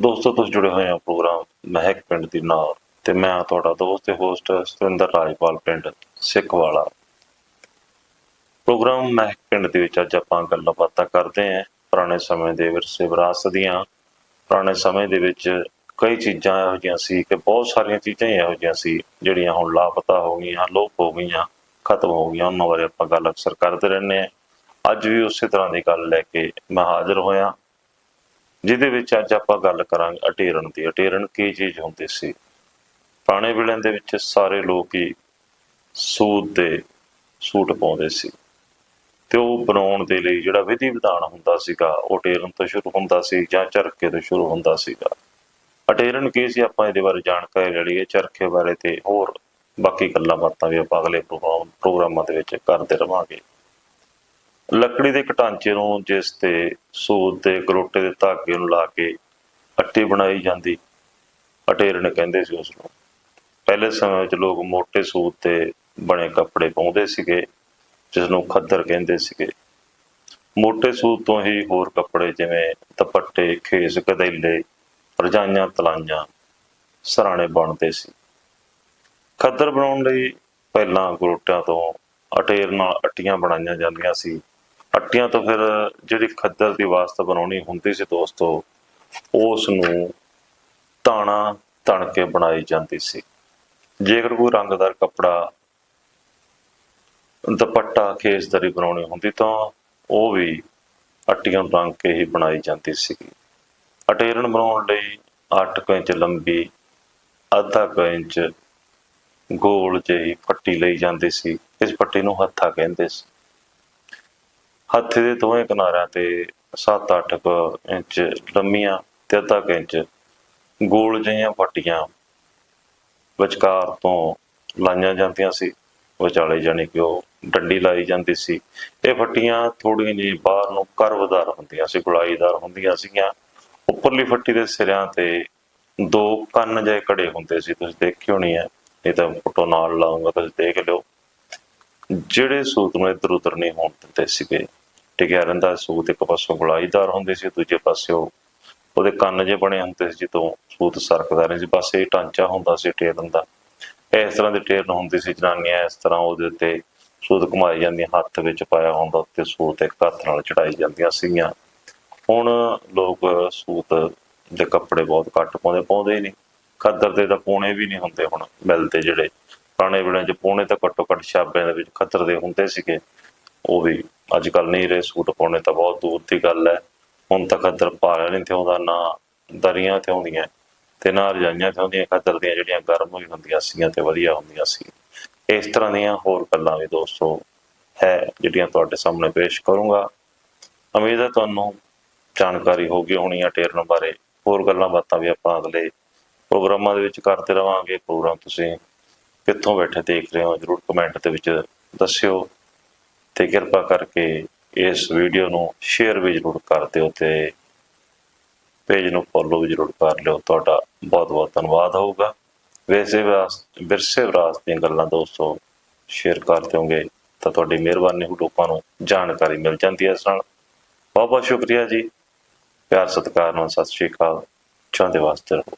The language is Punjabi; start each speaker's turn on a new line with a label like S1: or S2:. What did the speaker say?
S1: ਦੋਸਤੋ, ਤੁਸੀਂ ਜੁੜੇ ਹੋਏ ਹੋ ਪ੍ਰੋਗਰਾਮ ਮਹਿਕ ਪਿੰਡ ਦੀ ਨਾਲ ਤੇ ਮੈਂ ਤੁਹਾਡਾ ਦੋਸਤ ਤੇ ਹੋਸਟ ਸਤਿੰਦਰ ਰਾਜਪਾਲ ਪਿੰਡ ਸਿੱਖਵਾਲਾ। ਪ੍ਰੋਗਰਾਮ ਮਹਿਕ ਪਿੰਡ ਦੇ ਵਿੱਚ ਅੱਜ ਆਪਾਂ ਗੱਲਾਂ ਬਾਤਾਂ ਕਰਦੇ ਹਾਂ। ਪੁਰਾਣੇ ਸਮੇਂ ਦੇ ਵਿਰਸੇ ਵਿਰਾਸਤ ਦੀਆਂ, ਪੁਰਾਣੇ ਸਮੇਂ ਦੇ ਵਿੱਚ ਕਈ ਚੀਜ਼ਾਂ ਇਹੋ ਜਿਹੀਆਂ ਸੀ ਕਿ ਬਹੁਤ ਸਾਰੀਆਂ ਚੀਜ਼ਾਂ ਹੀ ਇਹੋ ਜਿਹੀਆਂ ਸੀ, ਜਿਹੜੀਆਂ ਹੁਣ ਲਾਪਤਾ ਹੋ ਗਈਆਂ, ਲੋਪ ਹੋ ਗਈਆਂ, ਖਤਮ ਹੋ ਗਈਆਂ। ਉਹਨਾਂ ਬਾਰੇ ਆਪਾਂ ਗੱਲ ਅਕਸਰ ਕਰਦੇ ਰਹਿੰਦੇ ਹਾਂ। ਅੱਜ ਵੀ ਉਸੇ ਤਰ੍ਹਾਂ ਦੀ ਗੱਲ ਲੈ ਕੇ ਮੈਂ ਹਾਜ਼ਰ ਹੋਇਆ। ਜਿਹਦੇ ਵਿੱਚ ਅੱਜ ਆਪਾਂ ਗੱਲ ਕਰਾਂਗੇ ਅਟੇਰਨ ਦੀ। ਅਟੇਰਨ ਕੀ ਚੀਜ਼ ਹੁੰਦੀ ਸੀ? ਪੁਰਾਣੇ ਵੇਲਿਆਂ ਦੇ ਵਿੱਚ ਸਾਰੇ ਲੋਕ ਹੀ ਸੂਤ ਦੇ ਸੂਟ ਪਾਉਂਦੇ ਸੀ। ਤੇ ਉਹ ਬਣਾਉਣ ਦੇ ਲਈ ਜਿਹੜਾ ਵਿਧੀ ਵਿਧਾਨ ਹੁੰਦਾ ਸੀਗਾ, ਉਹ ਅਟੇਰਨ ਤੋਂ ਸ਼ੁਰੂ ਹੁੰਦਾ ਸੀ ਜਾਂ ਚਰਖੇ ਤੋਂ ਸ਼ੁਰੂ ਹੁੰਦਾ ਸੀਗਾ। ਅਟੇਰਨ ਕੀ ਸੀ? ਆਪਾਂ ਇਹਦੇ ਬਾਰੇ ਜਾਣਕਾਰੀ ਲੈ ਲਈਏ। ਚਰਖੇ ਬਾਰੇ ਤੇ ਹੋਰ ਬਾਕੀ ਗੱਲਾਂ ਬਾਤਾਂ ਵੀ ਆਪਾਂ ਅਗਲੇ ਪ੍ਰੋਗਰਾਮ ਪ੍ਰੋਗਰਾਮਾਂ ਦੇ ਵਿੱਚ ਕਰਦੇ ਰਵਾਂਗੇ। ਲੱਕੜੀ ਦੇ ਘਟਾਂਚੇ ਨੂੰ ਜਿਸ ਤੇ ਸੂਤ ਦੇ ਗਰੋਟੇ ਦੇ ਧਾਗੇ ਨੂੰ ਲਾ ਕੇ ਅੱਟੀ ਬਣਾਈ ਜਾਂਦੀ ਅਟੇਰਨ ਕਹਿੰਦੇ ਸੀ ਉਸ ਨੂੰ ਪਹਿਲੇ ਸਮੇਂ ਵਿੱਚ ਲੋਕ ਮੋٹے ਸੂਤ ਤੇ ਬਣੇ ਕੱਪੜੇ ਪਾਉਂਦੇ ਸੀਗੇ ਜਿਸ ਨੂੰ ਖੱਦਰ ਕਹਿੰਦੇ ਸੀਗੇ। ਮੋٹے ਸੂਤ ਤੋਂ ਹੀ ਹੋਰ ਕੱਪੜੇ ਜਿਵੇਂ ਦੁਪੱਟੇ, ਖੇਸ, ਕਦੈਲੇ, ਰਜਾਈਆਂ, ਤਲਾਈਆਂ, ਸਰਾਣੇ ਬਣਦੇ ਸੀ। ਖੱਦਰ ਬਣਾਉਣ ਲਈ ਪਹਿਲਾਂ ਗਰੋਟਿਆਂ ਤੋਂ ਅਟੇਰ ਨਾਲ ਅਟੀਆਂ ਬਣਾਈਆਂ ਜਾਂਦੀਆਂ ਸੀ। ਅੱਟੀਆਂ ਤੋਂ ਫਿਰ ਜਿਹੜੀ ਖੱਦਰ ਦੀ ਵਾਸਤਾ ਬਣਾਉਣੀ ਹੁੰਦੀ ਸੀ ਦੋਸਤੋ ਉਸ ਨੂੰ ਤਾਣਾ ਤਣ ਕੇ ਬਣਾਈ ਜਾਂਦੀ ਸੀ। ਜੇਕਰ ਕੋਈ ਰੰਗਦਾਰ ਕੱਪੜਾ ਦੁਪੱਟਾ ਖੇਸਦਰੀ ਬਣਾਉਣੀ ਹੁੰਦੀ ਤਾਂ ਉਹ ਵੀ ਅੱਟੀਆਂ ਨੂੰ ਰੰਗ ਕੇ ਹੀ ਬਣਾਈ ਜਾਂਦੀ ਸੀਗੀ। ਅਟੇਰਨ ਬਣਾਉਣ ਲਈ 8 ਇੰਚ ਲੰਬੀ, ਅੱਧਾ ਕੁ ਇੰਚ ਗੋਲ ਜਿਹੀ ਪੱਟੀ ਲਈ ਜਾਂਦੀ ਸੀ। ਇਸ ਪੱਟੀ ਨੂੰ ਹੱਥਾ ਕਹਿੰਦੇ ਸੀ। ਹੱਥੇ ਦੇ ਦੋਵੇਂ ਕਿਨਾਰਿਆਂ ਤੇ 7-8 ਇੰਚ ਲੰਮੀਆਂ ਤੇ ਅੱਧਾ ਇੰਚ ਗੋਲ ਜਿਹੀਆਂ ਪੱਟੀਆਂ ਵਿਚਕਾਰ ਤੋਂ ਲਾਈਆਂ ਜਾਂਦੀਆਂ ਸੀ। ਵਿਚਾਲੇ ਜਾਣੀ ਕਿ ਉਹ ਡੰਡੀ ਲਾਈ ਜਾਂਦੀ ਸੀ। ਇਹ ਫੱਟੀਆਂ ਥੋੜੀਆਂ ਜਿਹੀ ਬਾਹਰ ਨੂੰ ਕਰਵਦਾਰ ਹੁੰਦੀਆਂ ਸੀ, ਗੁਲਾਈਦਾਰ ਹੁੰਦੀਆਂ ਸੀਗੀਆਂ। ਉੱਪਰਲੀ ਫੱਟੀ ਦੇ ਸਿਰਿਆਂ ਤੇ ਦੋ ਕੰਨ ਜਿਹੇ ਕੜੇ ਹੁੰਦੇ ਸੀ। ਤੁਸੀਂ ਦੇਖੀ ਹੋਣੀ ਹੈ ਇਹ ਤਾਂ ਫੋਟੋ ਨਾਲ ਲਾਉਂਗਾ ਤੁਸੀਂ ਦੇਖ ਲਿਓ। ਜਿਹੜੇ ਸੂਤ ਨੂੰ ਇੱਧਰ ਉੱਧਰ ਨਹੀਂ ਹੋਣ ਦਿੰਦੇ ਸੀਗੇ। ਟਿਕਿਆ ਰਹਿੰਦਾ ਸੂਤ ਇੱਕ ਪਾਸੋਂ ਗੁਲਾਈਦਾਰ ਹੁੰਦੇ ਸੀ, ਦੂਜੇ ਪਾਸੇ ਉਹ ਉਹਦੇ ਕੰਨ ਜੇ ਬਣੇ ਹੁੰਦੇ ਸੀ, ਜਦੋਂ ਸੂਤ ਸਰਕਦਾ ਨਹੀਂ ਸੀ, ਬਸ ਇਹ ਢਾਂਚਾ ਹੁੰਦਾ ਸੀ ਟੇਰਨ ਦਾ। ਇਸ ਤਰ੍ਹਾਂ ਦੀ ਟੇਰਨ ਹੁੰਦੀ ਸੀ ਜਨਾਨੀਆਂ, ਇਸ ਤਰ੍ਹਾਂ ਉਹਦੇ ਉੱਤੇ ਸੂਤ ਘੁਮਾਈ ਜਾਂਦੀਆਂ ਹੱਥ ਵਿੱਚ ਪਾਇਆ ਹੁੰਦਾ, ਉੱਤੇ ਸੂਤ ਇੱਕ ਹੱਥ ਨਾਲ ਚੜਾਈ ਜਾਂਦੀਆਂ ਸੀਗੀਆਂ। ਹੁਣ ਲੋਕ ਸੂਤ ਦੇ ਕੱਪੜੇ ਬਹੁਤ ਘੱਟ ਪਾਉਂਦੇ ਪਾਉਂਦੇ ਹੀ ਨਹੀਂ। ਖੱਦਰ ਦੇ ਤਾਂ ਪੋਣੇ ਵੀ ਨਹੀਂ ਹੁੰਦੇ ਹੁਣ ਮਿਲਦੇ ਜਿਹੜੇ। ਪੁਰਾਣੇ ਵੇਲੇ 'ਚ ਪੋਣੇ ਤਾਂ ਘੱਟੋ ਘੱਟ ਛਾਬਿਆਂ ਦੇ ਵਿੱਚ ਖੱਦਰ ਦੇ ਹੁੰਦੇ ਸੀਗੇ। ਉਹ ਵੀ ਅੱਜ ਕੱਲ ਨਹੀਂ ਰਹੇ, ਸੂਟ ਪਾਉਣੇ ਤਾਂ ਬਹੁਤ ਦੂਰ ਦੀ ਗੱਲ ਹੈ। ਹੁਣ ਤਾਂ ਖੱਦਰ ਪਾਲਿਆ ਨਹੀਂ ਤੇ ਉਹਦਾ ਨਾ ਦਰੀਆਂ ਤੇ ਆਉਂਦੀਆਂ ਤੇ ਨਾ ਰਜਾਈਆਂ ਤੇ ਆਉਂਦੀਆਂ ਖੱਦਰ ਦੀਆਂ ਜਿਹੜੀਆਂ ਗਰਮ ਵੀ ਹੁੰਦੀਆਂ ਸੀਗੀਆਂ ਤੇ ਵਧੀਆ ਹੁੰਦੀਆਂ ਸੀ ਇਸ ਤਰ੍ਹਾਂ ਦੀਆਂ ਹੋਰ ਗੱਲਾਂ ਵੀ ਦੋਸਤੋ ਹੈ, ਜਿਹੜੀਆਂ ਤੁਹਾਡੇ ਸਾਹਮਣੇ ਪੇਸ਼ ਕਰੂੰਗਾ। ਉਮੀਦ ਹੈ ਤੁਹਾਨੂੰ ਜਾਣਕਾਰੀ ਹੋਗੀ ਹੋਣੀ ਆ ਟੇਰਨ ਬਾਰੇ। ਹੋਰ ਗੱਲਾਂ ਬਾਤਾਂ ਵੀ ਆਪਾਂ ਅਗਲੇ ਪ੍ਰੋਗਰਾਮਾਂ ਦੇ ਵਿੱਚ ਕਰਦੇ ਰਵਾਂਗੇ। ਪ੍ਰੋਗਰਾਮ ਤੁਸੀਂ ਕਿੱਥੋਂ ਬੈਠੇ ਦੇਖ ਰਹੇ ਹੋ, ਜਰੂਰ ਕਮੈਂਟ ਦੇ ਵਿੱਚ ਦੱਸਿਓ। ਤੇ ਕਿਰਪਾ ਕਰਕੇ ਇਸ ਵੀਡੀਓ ਨੂੰ ਸ਼ੇਅਰ ਵੀ ਜਰੂਰ ਕਰ ਦਿਓ ਤੇ ਪੇਜ ਨੂੰ ਫੋਲੋ ਵੀ ਜਰੂਰ ਕਰ ਲਿਓ। ਤੁਹਾਡਾ ਬਹੁਤ ਬਹੁਤ ਧੰਨਵਾਦ ਹੋਊਗਾ। ਵੈਸੇ ਵਿਰਾਸ ਵਿਰਸੇ ਵਿਰਾਸਤ ਦੀਆਂ ਗੱਲਾਂ ਦੋਸਤੋ ਸ਼ੇਅਰ ਕਰ ਦਿਓਗੇ ਤਾਂ ਤੁਹਾਡੀ ਮਿਹਰਬਾਨੀ ਹੋ ਲੋਕਾਂ ਨੂੰ ਜਾਣਕਾਰੀ ਮਿਲ ਜਾਂਦੀ ਹੈ ਇਸ ਨਾਲ। ਬਹੁਤ ਬਹੁਤ ਸ਼ੁਕਰੀਆ ਜੀ। ਪਿਆਰ ਸਤਿਕਾਰ ਨਾਲ ਸਤਿ ਸ਼੍ਰੀ ਅਕਾਲ। ਚਾਹੁੰਦੇ ਵਾਸਤੇ ਰਹੋ।